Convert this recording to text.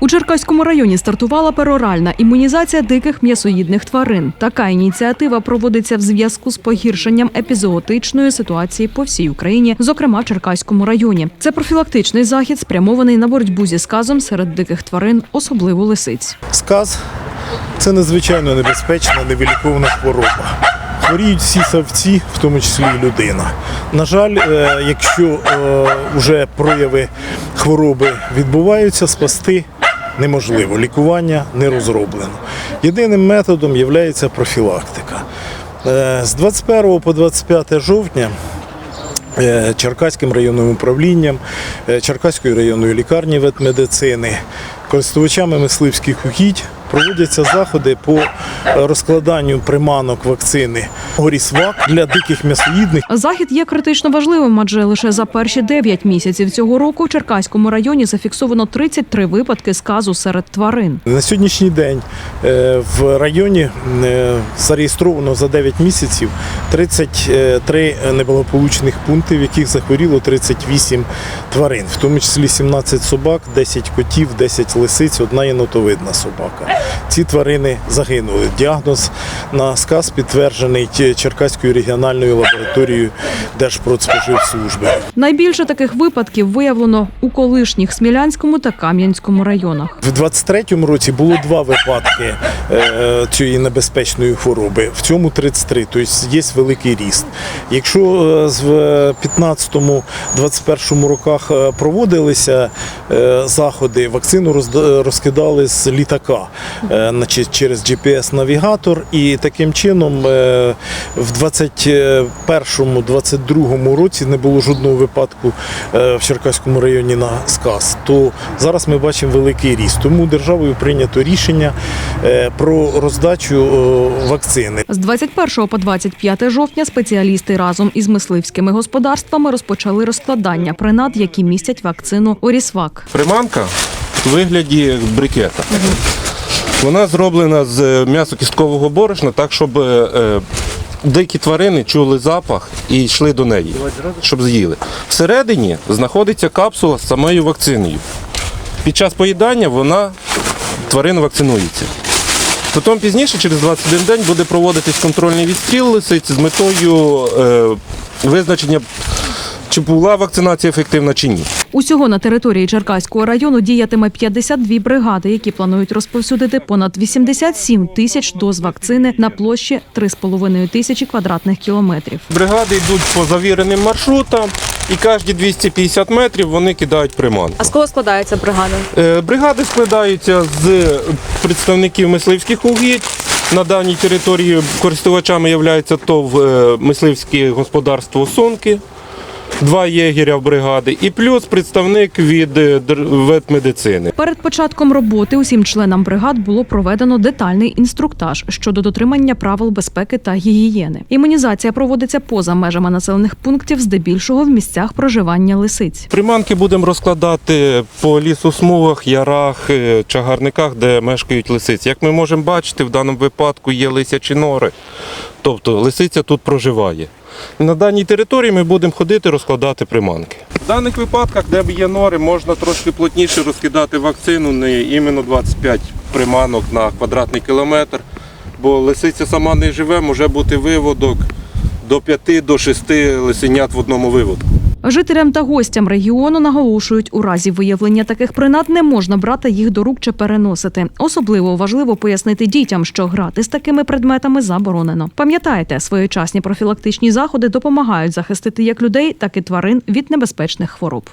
У Черкаському районі стартувала пероральна імунізація диких м'ясоїдних тварин. Така ініціатива проводиться в зв'язку з погіршенням епізоотичної ситуації по всій Україні, зокрема в Черкаському районі. Це профілактичний захід, спрямований на боротьбу зі сказом серед диких тварин, особливо лисиць. Сказ це надзвичайно небезпечна, невиліковна хвороба. Хворіють всі савці, в тому числі і людина. На жаль, е, якщо вже прояви хвороби відбуваються, спасти неможливо. Лікування не розроблено. Єдиним методом є профілактика. Е, З 21 по 25 жовтня е, Черкаським районним управлінням, е, Черкаської районної лікарні ветмедицини, користувачами мисливських угідь проводяться заходи по розкладанню приманок вакцини Горісвак для диких м'ясоїдних. Захід є критично важливим, адже лише за перші 9 місяців цього року в Черкаському районі зафіксовано 33 випадки сказу серед тварин. На сьогоднішній день е, в районі е, зареєстровано за 9 місяців 33 неблагополучних пункти, в яких захворіло 38 тварин, в тому числі 17 собак, 10 котів, 10 лисиць, одна єнотовидна собака. Ці тварини загинули. Діагноз на сказ підтверджений Черкаською регіональною лабораторією Держпродспоживслужби. Найбільше таких випадків виявлено у колишніх Смілянському та Кам'янському районах. В 23-му році було два випадки е, цієї небезпечної хвороби. В цьому 33, тобто є великий ріст. Якщо е, в 15-21 роках е, проводилися заходи, вакцину розкидали з літака значить, через GPS-навігатор, і таким чином в 21-22 році не було жодного випадку е, в Черкаському районі на сказ. То зараз ми бачимо великий ріст. Тому державою прийнято рішення е, про роздачу вакцини. З 21 по 25 жовтня спеціалісти разом із мисливськими господарствами розпочали розкладання принад, які містять вакцину Орісвак. Приманка в вигляді брикета. Вона зроблена з м'ясо-кісткового борошна, так, щоб е, дикі тварини чули запах і йшли до неї, щоб з'їли. Всередині знаходиться капсула з самою вакциною. Під час поїдання вона тварина вакцинується. Потім пізніше, через 21 день, буде проводитись контрольний відстріл лисиць з метою е, визначення, чи була вакцинація ефективна чи ні. Усього на території Черкаського району діятиме 52 бригади, які планують розповсюдити понад 87 тисяч доз вакцини на площі 3,5 тисячі квадратних кілометрів. Бригади йдуть по завіреним маршрутам, і кожні 250 метрів вони кидають приманку. А з кого складається бригада? Е, Бригади складаються з представників мисливських угідь. На даній території користувачами є ТОВ е, мисливське господарство Сонки, два єгеря бригади, і плюс представник від е, ветмедицини. Перед початком роботи усім членам бригад було проведено детальний інструктаж щодо дотримання правил безпеки та гігієни. Імунізація проводиться поза межами населених пунктів, здебільшого в місцях проживання лисиць. Приманки будемо розкладати по лісосмугах, ярах, е, чагарниках, де мешкають лисиці. Як ми можемо бачити, в даному випадку є лисячі нори, тобто лисиця тут проживає. На даній території ми будемо ходити розкладати приманки. В даних випадках, де є нори, можна трошки плотніше розкидати вакцину, не іменно 25 приманок на квадратний кілометр, бо лисиця сама не живе, може бути виводок до 5 до 6 лисенят в одному виводку. Жителям та гостям регіону наголошують, у разі виявлення таких принад не можна брати їх до рук чи переносити. Особливо важливо пояснити дітям, що грати з такими предметами заборонено. Пам'ятайте, своєчасні профілактичні заходи допомагають захистити як людей, так і тварин від небезпечних хвороб.